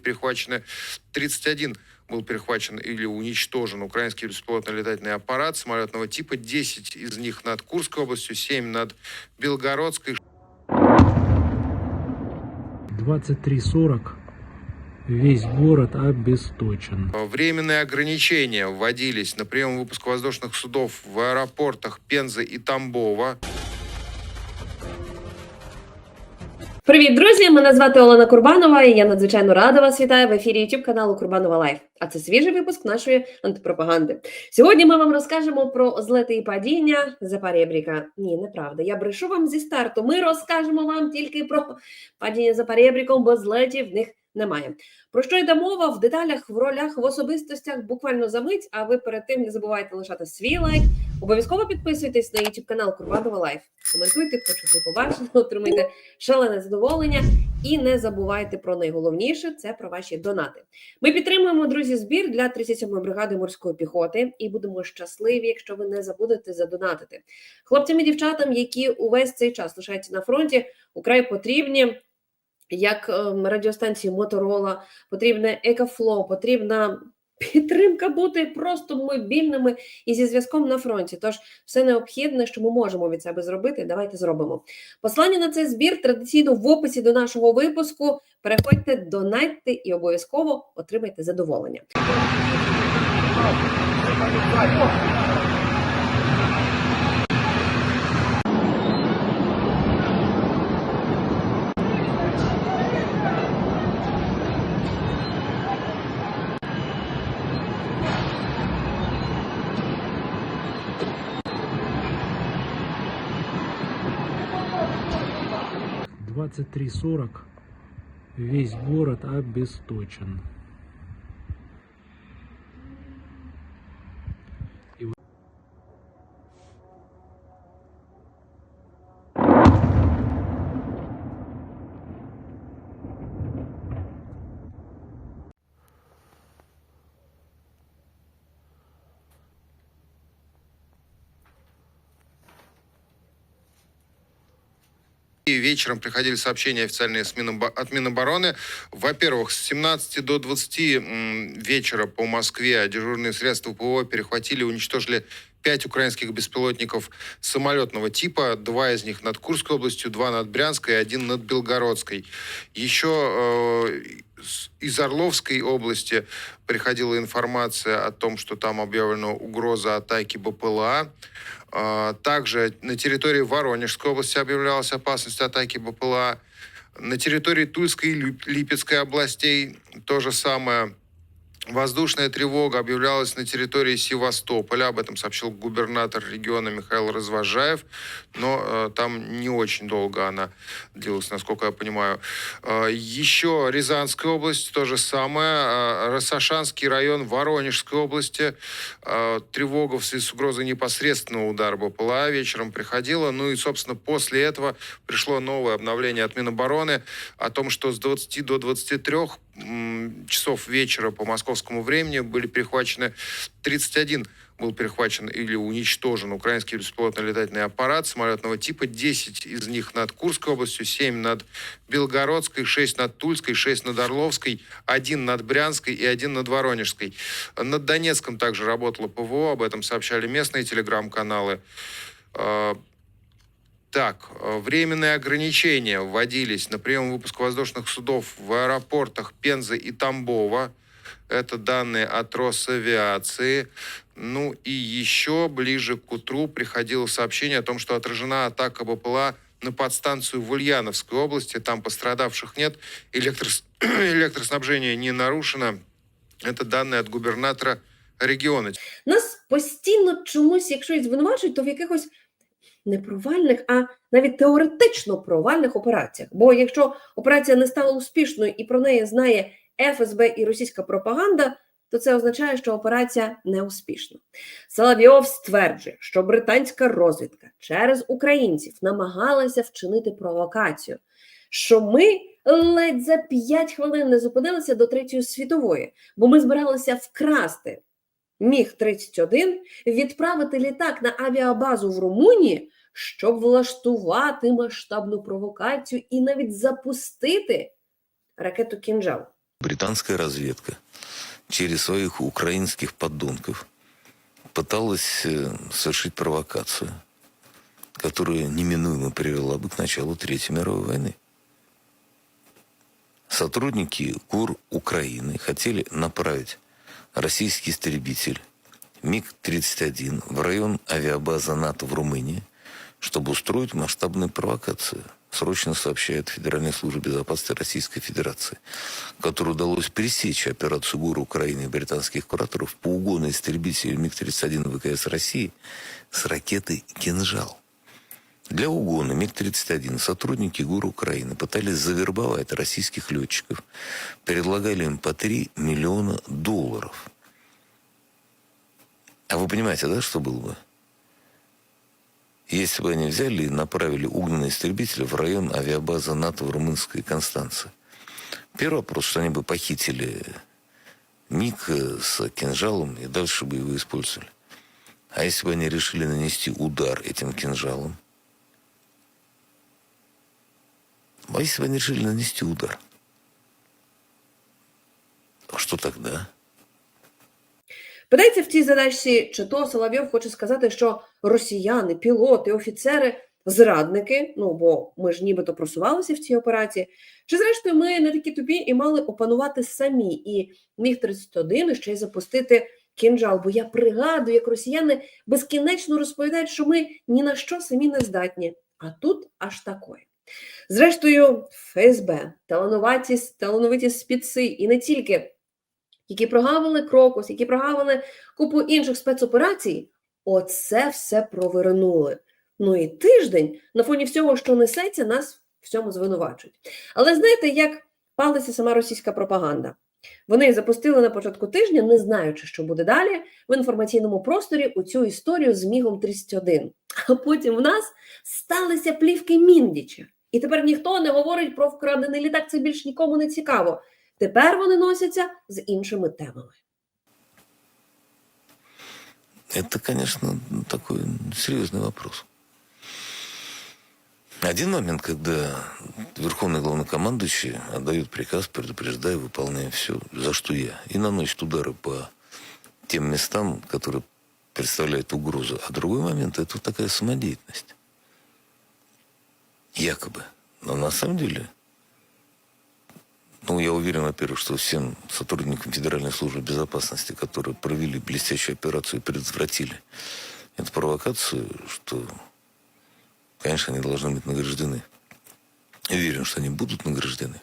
перехвачены 31 был перехвачен или уничтожен украинский беспилотный летательный аппарат самолетного типа. 10 из них над Курской областью, 7 над Белгородской, 23.40 весь город обесточен. Временные ограничения вводились на прием и выпуск воздушных судов в аэропортах Пензы и Тамбова. Привіт, друзі! Мене звати Олена Курбанова, і я надзвичайно рада вас вітаю в ефірі YouTube каналу Курбанова Лайф. А це свіжий випуск нашої антипропаганди. Сьогодні ми вам розкажемо про злети і падіння запаребріка. Ні, неправда. Я брешу вам зі старту. Ми розкажемо вам тільки про падіння Запорєбріком, бо злетів в них немає. Про що йде мова в деталях, в ролях, в особистостях буквально за мить. А ви перед тим не забувайте лишати свій лайк. Обов'язково підписуйтесь на YouTube канал Курбанова Лайф. Коментуйте, почути, побачити, отримуйте шалене задоволення. І не забувайте про найголовніше це про ваші донати. Ми підтримуємо друзі збір для 37-ї бригади морської піхоти і будемо щасливі, якщо ви не забудете задонатити. Хлопцям і дівчатам, які увесь цей час лишаються на фронті, украй потрібні. Як ем, радіостанції Моторола, потрібне Екафло, потрібна підтримка бути просто мобільними і зі зв'язком на фронті. Тож все необхідне, що ми можемо від себе зробити, давайте зробимо. Послання на цей збір традиційно в описі до нашого випуску. Переходьте, донатьте і обов'язково отримайте задоволення. Двадцать три сорок весь город обесточен. Вечером приходили сообщения официальные от Минобороны. Во-первых, с 17 до 20 м, вечера по Москве дежурные средства ПВО перехватили уничтожили пять украинских беспилотников самолетного типа. Два из них над Курской областью, два над Брянской и один над Белгородской. Еще э, из Орловской области приходила информация о том, что там объявлена угроза атаки БПЛА. А, Также на территории Воронежской области объявлялась опасность атаки БПЛА. На территории Тульской и Лип- Липецкой областей то же самое. Воздушная тревога объявлялась на территории Севастополя. Об этом сообщил губернатор региона Михаил Развожаев. Но э, там не очень долго она длилась, насколько я понимаю. Э, еще Рязанская область, то же самое. Э, Рассашанский район Воронежской области. Э, тревога в связи с угрозой непосредственного удара БПЛА вечером приходила. Ну и, собственно, после этого пришло новое обновление от Минобороны о том, что с 20 до 23 м, часов вечера по московскому времени были перехвачены 31 был перехвачен или уничтожен украинский беспилотный летательный аппарат самолетного типа. 10 из них над Курской областью, 7 над Белгородской, 6 над Тульской, 6 над Орловской, 1 над Брянской и 1 над Воронежской. Над Донецком также работало ПВО, об этом сообщали местные телеграм-каналы. Э, Так, э, временные ограничения вводились на прием и выпуск воздушных судов в аэропортах Пензы и Тамбова. Это данные от Росавиации. Ну и еще ближе к утру приходило сообщение о том, что отражена атака БПЛА на подстанцию в Ульяновской области. Там пострадавших нет. Электрос- Электроснабжение не нарушено. Это данные от губернатора региона. Нас постійно чомусь, якщо і звинувачують, то в якихось не провальних, а навіть теоретично провальних операціях. Бо якщо операція не стала успішною і про неї знає ФСБ і російська пропаганда, то це означає, що операція не успішна. Соловйов стверджує, що британська розвідка через українців намагалася вчинити провокацію, що ми ледь за 5 хвилин не зупинилися до Третьої світової, бо ми збиралися вкрасти міг 31 відправити літак на авіабазу в Румунії, щоб влаштувати масштабну провокацію і навіть запустити ракету кінжал. Британская разведка через своих украинских подонков пыталась э, совершить провокацию, которая неминуемо привела бы к началу Третьей мировой войны. Сотрудники ГУР Украины хотели направить российский истребитель МиГ-31 в район авиабазы НАТО в Румынии, чтобы устроить масштабную провокацию, срочно сообщает Федеральная служба безопасности Российской Федерации, которой удалось пересечь операцию ГУР Украины и британских кураторов по угону истребителя МиГ-31 ВКС России с ракетой «Кинжал». Для угона МиГ-31 сотрудники ГУР Украины пытались завербовать российских летчиков, предлагали им по 3 миллиона долларов. А вы понимаете, да, что было бы? Если бы они взяли и направили угнанный истребитель в район авиабазы НАТО в румынской Констанции. Первый вопрос, что они бы похитили МиГ с кинжалом и дальше бы его использовали. А если бы они решили нанести удар этим кинжалом? А если бы они решили нанести удар? А что тогда? Питається в цій задачці, чи то Соловйов хоче сказати, що росіяни, пілоти, офіцери, зрадники, ну бо ми ж нібито просувалися в цій операції. Чи зрештою ми не такі тупі і мали опанувати самі і міг 31 ще й запустити кінжал? Бо я пригадую, як росіяни безкінечно розповідають, що ми ні на що самі не здатні. А тут аж такої. Зрештою, ФСБ, талановиті, талановиті спіци і не тільки які прогавили крокус, які прогавили купу інших спецоперацій, оце все провернули. Ну і тиждень на фоні всього, що несеться, нас в цьому звинувачують. Але знаєте, як палиться сама російська пропаганда? Вони запустили на початку тижня, не знаючи, що буде далі, в інформаційному просторі у цю історію з Мігом 31. А потім в нас сталися плівки Міндіча. І тепер ніхто не говорить про вкрадений літак, це більш нікому не цікаво. Тепер вони носяться з іншими темами. Это, конечно, такой серьезный вопрос. Один момент, когда Верховный Главнокомандующий отдает приказ, предупреждая, выполняя все, за что я, и наносит удары по тем местам, которые представляют угрозу. А другой момент – это вот такая самодеятельность. Якобы. Но на самом деле, ну, я уверен, во-первых, что всем сотрудникам Федеральной службы безопасности, которые провели блестящую операцию и предотвратили эту провокацию, что, конечно, они должны быть награждены. Я уверен, что они будут награждены.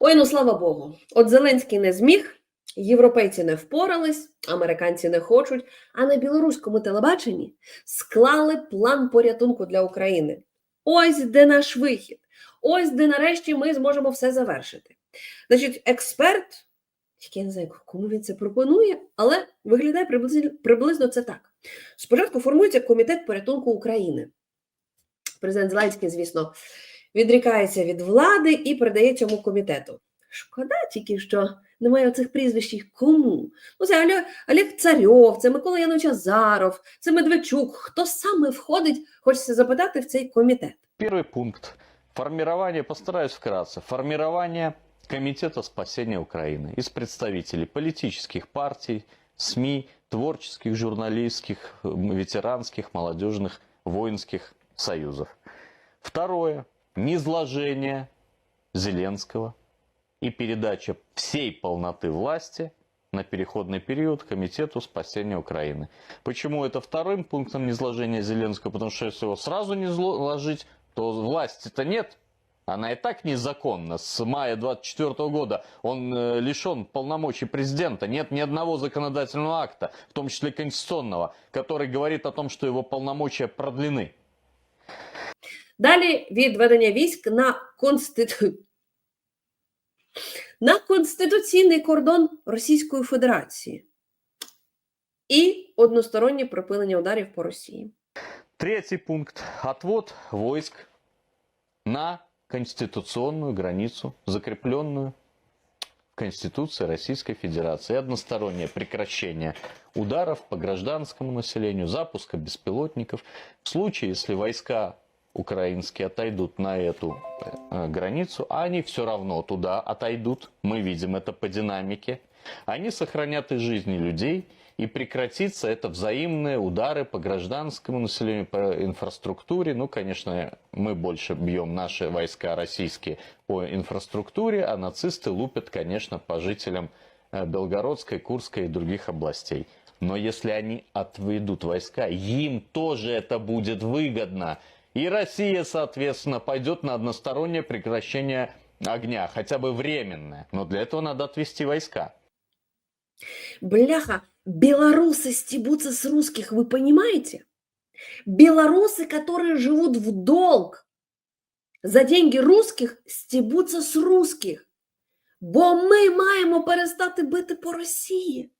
Ой, ну слава Богу. От Зеленський не зміг, європейці не впорались, американці не хочуть, а на білоруському телебаченні склали план порятунку для України. Ось де наш вихід. Ось де нарешті ми зможемо все завершити. Значить, експерт, я не знаю, кому він це пропонує, але виглядає приблизно, приблизно це так. Спочатку формується комітет порятунку України. Президент Зеленський, звісно, відрікається від влади і передає цьому комітету. Шкода тільки, що немає оцих прізвищ їх кому. Ну, це Олег, Олег Царьов, це Микола Янович Азаров, це Медведчук. Хто саме входить, хочеться запитати в цей комітет. Первый пункт. Формирование, постараюсь вкратце, формирование Комитета спасения Украины из представителей политических партий, СМИ, творческих, журналистских, м, ветеранских, молодежных, воинских союзов. Второе. Низложение Зеленского и передача всей полноты власти на переходный период Комитету спасения Украины. Почему это вторым пунктом низложения Зеленского? Потому что если его сразу не ложить, то власти-то нет. Она и так незаконна. С мая 24 года он э, лишен полномочий президента. Нет ни одного законодательного акта, в том числе конституционного, который говорит о том, что его полномочия продлены. Далі відведення військ на конститу... на конституційний кордон Російської Федерації і одностороннє припинення ударів по Росії. Третий пункт. Отвод войск на конституционную границу, закрепленную в Конституции Российской Федерации. И одностороннее прекращение ударов по гражданскому населению, запуска беспилотников. В случае, если войска украинские отойдут на эту э, границу, а они все равно туда отойдут. Мы видим это по динамике. Они сохранят и жизни людей, и прекратится это взаимные удары по гражданскому населению, по инфраструктуре. Ну, конечно, мы больше бьем наши войска российские по инфраструктуре, а нацисты лупят, конечно, по жителям э, Белгородской, Курской и других областей. Но если они отведут войска, им тоже это будет выгодно. И Россия, соответственно, пойдет на одностороннее прекращение огня, хотя бы временное. Но для этого надо отвести войска. Бляха, белорусы стебутся с русских, вы понимаете? Белорусы, которые живут в долг за деньги русских, стебуться з русських. Бо ми маємо перестати бити по Росії.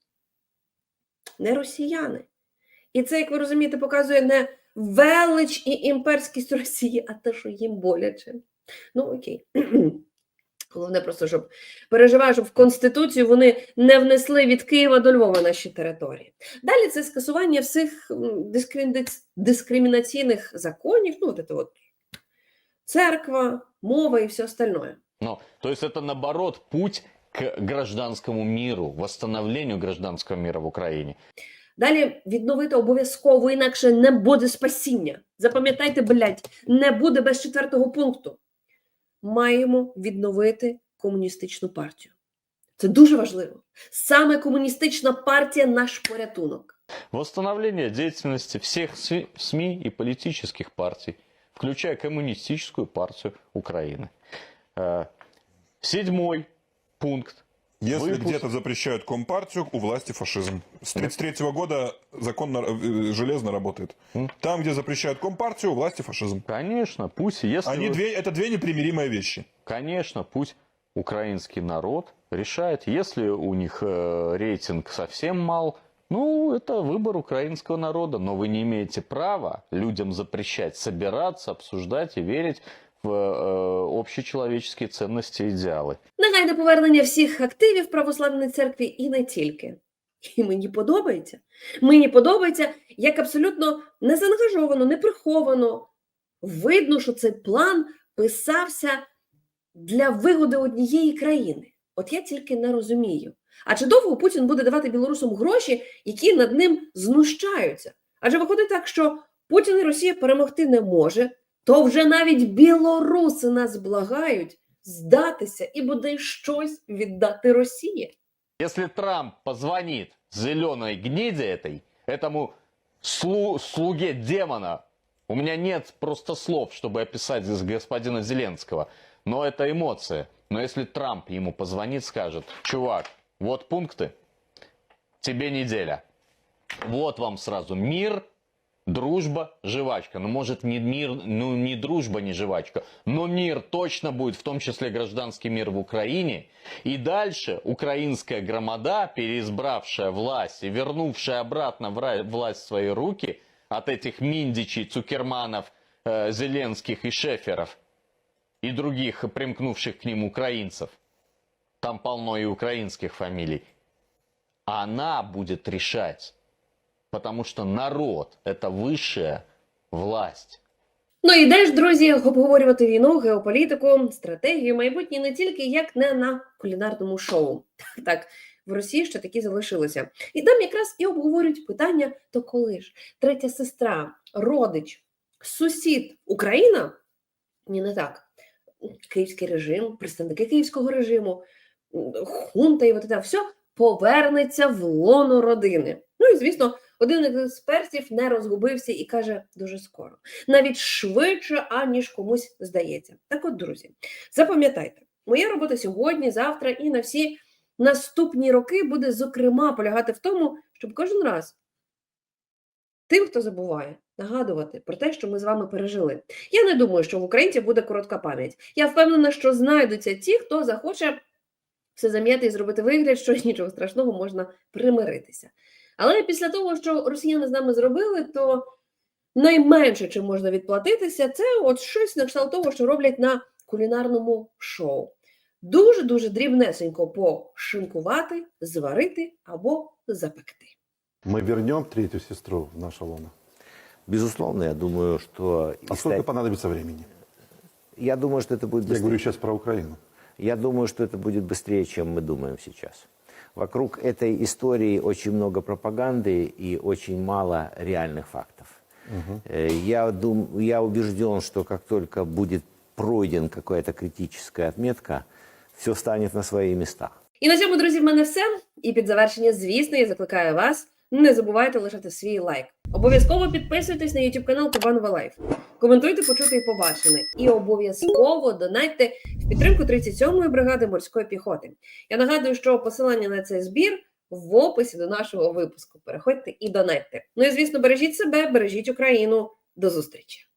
Не росіяни. І це, як ви розумієте, показує не велич і імперськість Росії, а те, що їм боляче. Ну, окей. Головне просто, щоб переживаю, щоб в Конституцію вони не внесли від Києва до Львова наші території. Далі це скасування всіх дискримінаційних законів, ну, от це от церква, мова і все остальное. Ну, то это наоборот путь к гражданскому миру, восстановлению гражданского мира в Украине. Далі відновити обов'язково, інакше не буде спасіння. Запам'ятайте, блядь, не буде без четвертого пункту. Маємо відновити комуністичну партію. Це дуже важливо. Саме комуністична партія наш порятунок. Восстановление деятельности всех СМИ СМИ и политических партий, включая Коммунистическую партию Украины. Э, Седьмой пункт. Если Выпуск. где-то запрещают компартию, у власти фашизм. С 1933 года закон на- э, железно работает. М. Там, где запрещают компартию, у власти фашизм. Конечно, пусть, если Они вы- две, это две непримиримые вещи. Конечно, пусть украинский народ решает, если у них э, рейтинг совсем мал, ну, это выбор украинского народа, но вы не имеете права людям запрещать собираться, обсуждать и верить в э, общечеловеческие ценности и идеалы. Негайне повернення всіх активів православної церкві і не тільки. І мені подобається. Мені подобається, як абсолютно незаангажовано, не приховано. Видно, що цей план писався для вигоди однієї країни. От я тільки не розумію. А чи довго Путін буде давати білорусам гроші, які над ним знущаються? Адже виходить так, що Путін і Росія перемогти не може, то вже навіть білоруси нас благають здатися і бодай щось віддати Росії. Если Трамп позвонит зеленой гниде этой, этому слу- слуге демона, у меня нет просто слов, чтобы описать здесь господина Зеленского, но это эмоция. Но если Трамп ему позвонит, скажет, чувак, вот пункты, тебе неделя. Вот вам сразу мир, дружба, жвачка. Ну, может, не мир, ну, не дружба, не жвачка, но мир точно будет, в том числе гражданский мир в Украине. И дальше украинская громада, переизбравшая власть и вернувшая обратно власть в свои руки от этих Миндичей, Цукерманов, э, Зеленских и Шеферов и других примкнувших к ним украинцев, там полно и украинских фамилий, она будет решать. Потому что народ – это высшая власть. Ну і де ж, друзі, обговорювати війну, геополітику, стратегію, майбутнє не тільки як не на кулінарному шоу. Так, так, в Росії ще такі залишилися. І там якраз і обговорюють питання: то коли ж третя сестра, родич, сусід Україна? Ні, не так. Київський режим, представники київського режиму, хунта і от це все повернеться в лоно родини. Ну і звісно, один із експертів не розгубився і каже дуже скоро навіть швидше, аніж комусь здається. Так от, друзі, запам'ятайте, моя робота сьогодні, завтра і на всі наступні роки буде, зокрема, полягати в тому, щоб кожен раз тим, хто забуває, нагадувати про те, що ми з вами пережили. Я не думаю, що в українців буде коротка пам'ять. Я впевнена, що знайдуться ті, хто захоче все зам'яти і зробити вигляд, що нічого страшного можна примиритися. Але після того, що росіяни з нами зробили, то найменше, чим можна відплатитися, це от щось на кшталт того, що роблять на кулінарному шоу. Дуже-дуже дрібнесенько пошинкувати, зварити або запекти. Мы вернем третью сестру в наше лоно. Безусловно, я думаю, что... А и сколько ста- понадобится времени? Я думаю, что это будет Я быстрее. говорю сейчас про Украину. Я думаю, что это будет быстрее, чем мы думаем сейчас. Вокруг этой истории очень много пропаганды и очень мало реальных фактов. Э, Я, дум, я убежден, что как только будет пройден какая-то критическая отметка, все станет на свои места. І на цьому, друзі, в мене все. І під завершення, звісно, я закликаю вас. Не забувайте лишати свій лайк. Обов'язково підписуйтесь на YouTube канал Кубанова Лайф. Коментуйте, почути і побачене. І обов'язково донайте в підтримку 37-ї бригади морської піхоти. Я нагадую, що посилання на цей збір в описі до нашого випуску. Переходьте і донайте. Ну і звісно, бережіть себе, бережіть Україну. До зустрічі!